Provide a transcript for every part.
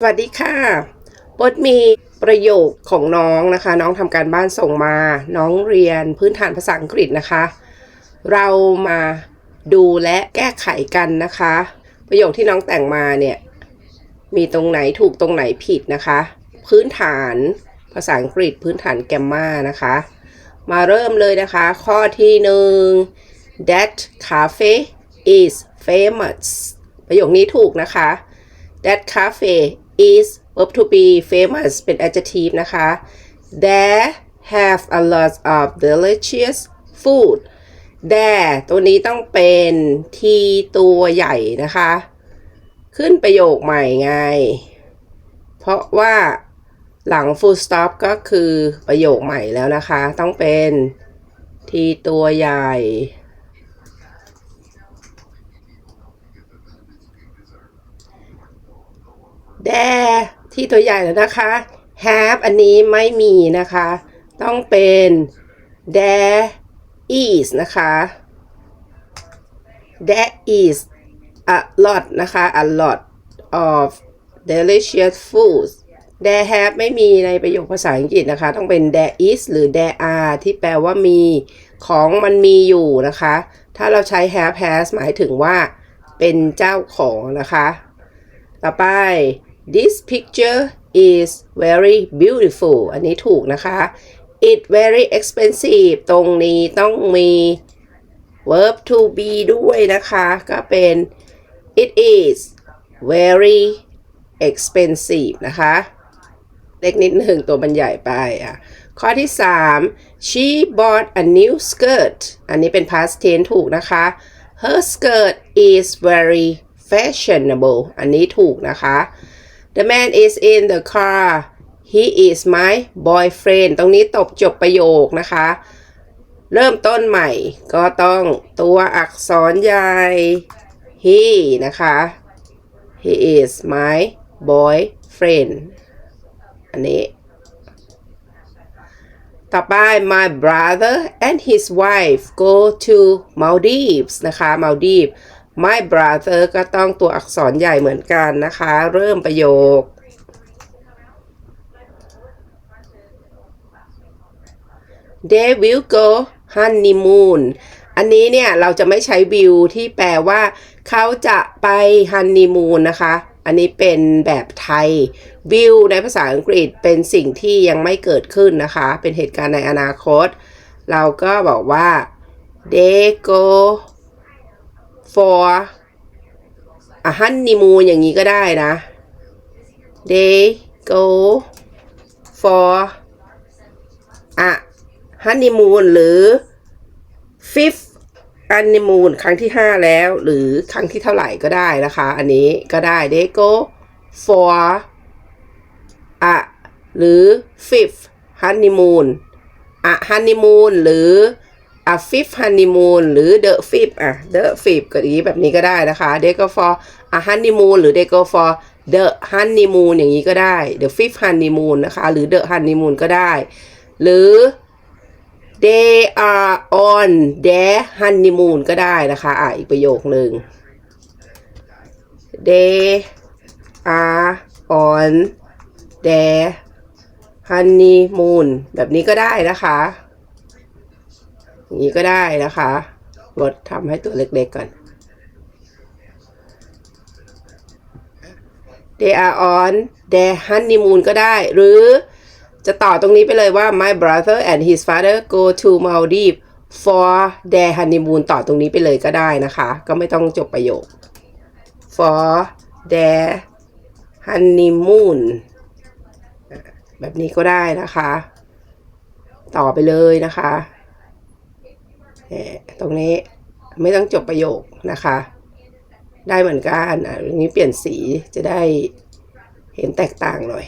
สวัสดีค่ะบทมีประโยคของน้องนะคะ น้องทำการบ้านส่งมา น้องเรียนพื้นฐานภาษาอังกฤษนะคะ เรามาดูและแก้ไขกันนะคะ ประโยคที่น้องแต่งมาเนี่ย มีตรงไหนถูกตรงไหนผิดนะคะ พื้นฐานภาษาอังกฤษ พื้นฐานแกมมานะคะ มาเริ่มเลยนะคะ ข้อที่หนึ่ง that cafe is famous ประโยคนี้ถูกนะคะ that cafe is verb to be famous เป็น adjective นะคะ there have a lot of delicious food there ตัวนี้ต้องเป็นที่ตัวใหญ่นะคะ ขึ้นประโยคใหม่ไง เพราะว่าหลัง full stop ก็คือประโยคใหม่แล้วนะคะ ต้องเป็นที่ตัวใหญ่ there ที่ตัวใหญ่แล้วนะคะ have อันนี้ไม่มีนะคะ ต้องเป็น there is นะคะ there is a lot นะคะ a lot of delicious foods there have ไม่มีในประโยคภาษาอังกฤษนะคะ ต้องเป็น there is หรือ there are ที่แปลว่ามีของมันมีอยู่นะคะ ถ้าเราใช้ have has หมายถึงว่าเป็นเจ้าของนะคะ ต่อไป this picture is very beautiful อันนี้ถูกนะคะ it very expensive ตรงนี้ต้องมี verb to be ด้วยนะคะ ก็เป็น it is very expensive นะคะ เล็กนิดหนึ่งตัวมันใหญ่ไปอะข้อที่ 3 she bought a new skirt อันนี้เป็น past tense ถูกนะคะ her skirt is very fashionable อันนี้ถูกนะคะ the man is in the car he is my boyfriend ตรงนี้ตบจบประโยคนะคะ เริ่มต้นใหม่ก็ต้องตัวอักษรใหญ่ he นะคะ he is my boyfriend อันนี้ ต่อไป my brother and his wife go to Maldives นะคะ Maldives my brother ก็ต้องตัวอักษรใหญ่เหมือนกันนะคะ เริ่มประโยค they will go honeymoon อันนี้เนี่ยเราจะไม่ใช้ will ที่แปลว่า เขาจะไปฮันนีมูนนะคะ อันนี้เป็นแบบไทย will ในภาษาอังกฤษเป็นสิ่งที่ยังไม่เกิดขึ้นนะคะ เป็นเหตุการณ์ในอนาคต เราก็บอกว่า they go for a honeymoon อย่างนี้ก็ได้นะ they go for a honeymoon หรือ fifth honeymoon ครั้งที่ 5 แล้ว หรือครั้งที่เท่าไหร่ก็ได้นะคะ อันนี้ก็ได้ they go for a หรือ fifth honeymoon a honeymoon หรือ a fifth honeymoon หรือ the fifth อะ the fifth ก็อย่างนี้แบบนี้ก็ได้นะคะ they go for a honeymoon หรือ they go for the honeymoon อย่างนี้ก็ได้ the fifth honeymoon นะคะ หรือ the honeymoon ก็ได้ หรือ they are on their honeymoon ก็ได้นะคะ อะ อีกประโยคหนึ่ง they are on their honeymoon แบบนี้ก็ได้นะคะ อย่างนี้ก็ได้นะคะลดทำให้ตัวเล็กๆก่อน they are on their honeymoon ก็ได้ หรือจะต่อตรงนี้ไปเลยว่า my brother and his father go to Maldives for their honeymoon ต่อตรงนี้ไปเลยก็ได้นะคะ ก็ไม่ต้องจบประโยค for their honeymoon แบบนี้ก็ได้นะคะ ต่อไปเลยนะคะ ตรงนี้ไม่ต้องจบประโยคนะคะ ได้เหมือนกันอะตรงนี้เปลี่ยนสีจะได้เห็นแตกต่างหน่อย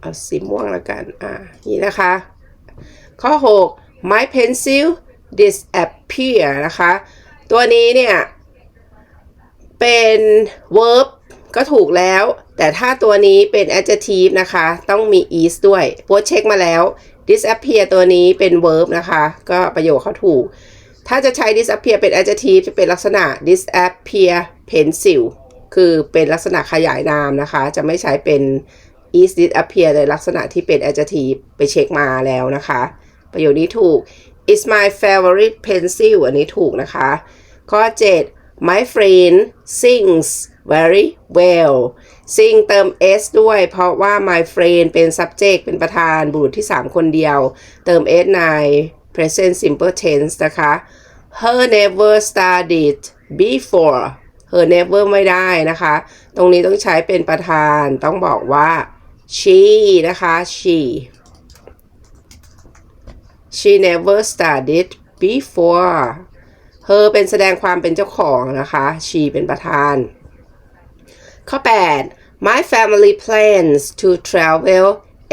เอาสีม่วงแล้วกัน อ่า นี่นะคะ ข้อ 6 my pencil disappear นะคะ ตัวนี้เนี่ย เป็น verb ก็ถูกแล้ว แต่ถ้าตัวนี้เป็น adjective นะคะ ต้องมี is ด้วยโพสเช็คมาแล้ว disappear ตัวนี้เป็น verb นะคะ ก็ประโยคเขาถูก ถ้าจะใช้ disappear เป็น adjective จะเป็นลักษณะ disappear pencil คือเป็นลักษณะขยายนามนะคะ จะไม่ใช้เป็น is disappear ในลักษณะที่เป็น adjective ไปเช็คมาแล้วนะคะ ประโยคนี้ถูก is my favorite pencil อันนี้ถูกนะคะ ข้อ 7 my friend sings very well sing เติม s ด้วย เพราะว่า my friend เป็น subject เป็นประธานบุรุษที่ 3 คนเดียว เติม s ใน present simple tense นะคะ her never studied before her never ไม่ได้นะคะ ตรงนี้ต้องใช้เป็นประธาน ต้องบอกว่า she นะคะ she she never studied before her เป็นแสดงความเป็นเจ้าของนะคะ she เป็นประธาน ข้อ 8 My family plans to travel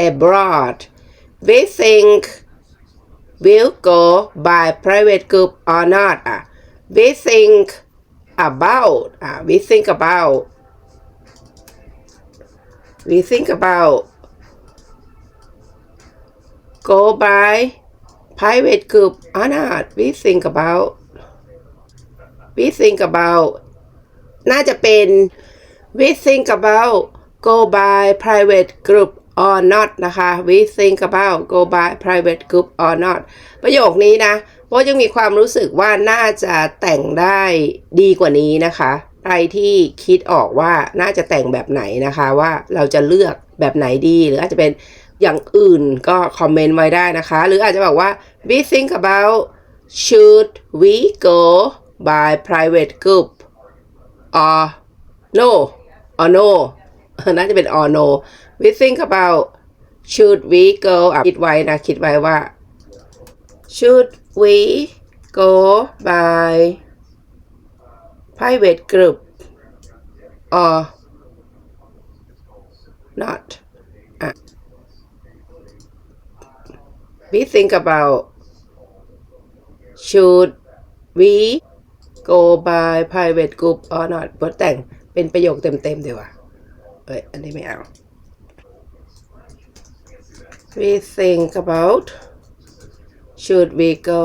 abroad we think will go by private group or not อ่ะ we think about อ่ะ we think about we think about go by private group or not we think about we think about น่าจะเป็น we think about go by private group or not นะคะ we think about go by private group or not ประโยคนี้นะโบยังมีความรู้สึกว่าน่าจะแต่งได้ดีกว่านี้นะคะใครที่คิดออกว่าน่าจะแต่งแบบไหนนะคะว่าเราจะเลือกแบบไหนดีหรืออาจจะเป็นอย่างอื่นก็คอมเมนต์ไว้ได้นะคะ หรืออาจจะบอกว่า we think about should we go by private group or no or no น่าจะเป็น or no we think about should we go อะคิดไว้นะ คิดไว้ว่า should we go by private group or not อะ we think about should we go by private group or not บทแต่ง เป็นประโยคเต็มๆดีกว่าเอ้ยอันนี้ไม่เอา we think about should we go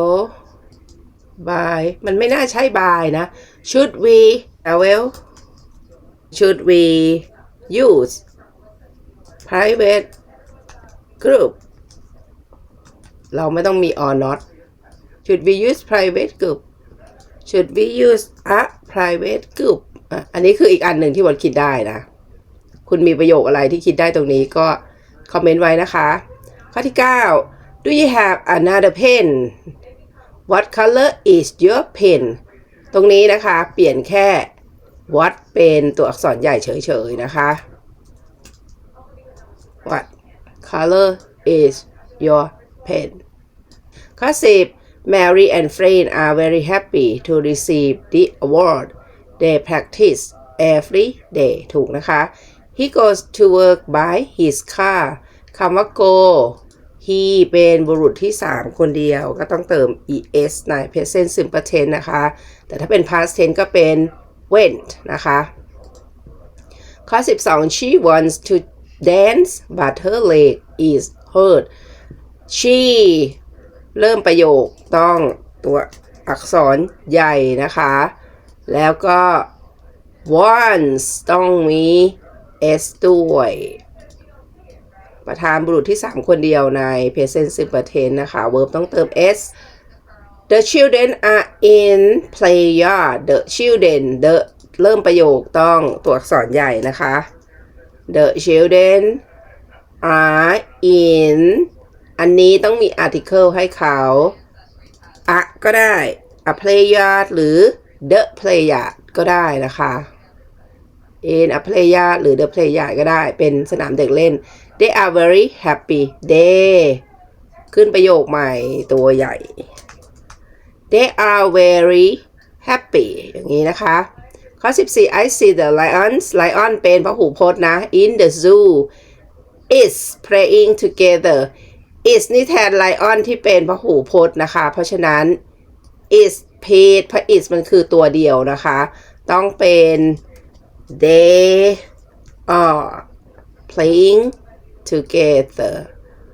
by มันไม่น่าใช่ by นะ should we travel should we use private group เราไม่ต้องมี or not should we use private group should we use a private group อันนี้คืออีกอันหนึ่งที่บอลคิดได้นะ คุณมีประโยคอะไรที่คิดได้ตรงนี้ก็คอมเมนต์ไว้นะคะ ข้อที่ 9 do you have another pen what color is your pen ตรงนี้นะคะ เปลี่ยนแค่ what เป็นตัวอักษรใหญ่เฉยๆนะคะ what color is your pen ข้อ10 Mary and Fred are very happy to receive the award they practice every day ถูกนะคะ he goes to work by his car คำว่า go he เป็นบุรุษที่ 3 คนเดียวก็ต้องเติม es ใน present simple tense นะคะ แต่ถ้าเป็น past tense ก็เป็น went นะคะ ข้อ 12 she wants to dance but her leg is hurt she เริ่มประโยคต้องตัวอักษรใหญ่นะคะ แล้วก็ wants ต้องมี s ด้วย ประธานบุรุษที่ 3 คนเดียวใน present simple tense นะคะ verb ต้องเติม s the children are in play yard the children the เริ่มประโยคต้องตัวอักษรใหญ่นะคะ the children are in อันนี้ต้องมี article ให้เขา อะก็ได้ a play yard หรือ the play yard ก็ได้นะคะ in a play yard หรือ the play yard ก็ได้ เป็นสนามเด็กเล่น they are very happy they ขึ้นประโยคใหม่ตัวใหญ่ they are very happy อย่างนี้นะคะข้อ 14 I see the lions lion เป็นพหูพจน์นะ in the zoo is playing together is นี่แทน lion ที่เป็นพหูพจน์นะคะ เพราะฉะนั้น is เพราะ is มันคือตัวเดียวนะคะ ต้องเป็น they are playing together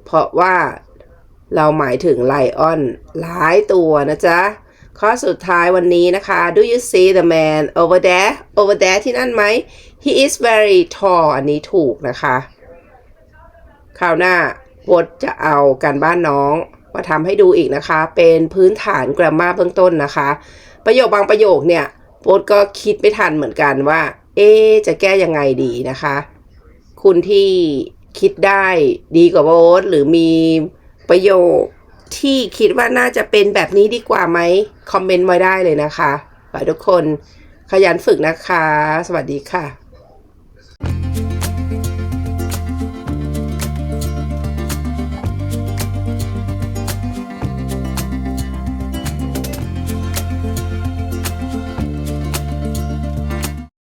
เพราะว่าเราหมายถึง lion หลายตัวนะจ๊ะ ข้อสุดท้ายวันนี้นะคะ Do you see the man over there over there ที่นั่นไหม He is very tall อันนี้ถูกนะคะ คราวหน้าบทจะเอาการบ้านน้อง มาทำให้ดูอีกนะคะ เป็นพื้นฐานกรามาเบื้องต้นนะคะ ประโยคบางประโยคเนี่ยโบทก็คิดไม่ทันเหมือนกันว่า เอ๊จะแก้ยังไงดีนะคะ คุณที่คิดได้ดีกว่าโบทหรือมีประโยคที่คิดว่าน่าจะเป็นแบบนี้ดีกว่าไหมคอมเมนต์ไว้ได้เลยนะคะขอทุกคนขยันฝึกนะคะ สวัสดีค่ะ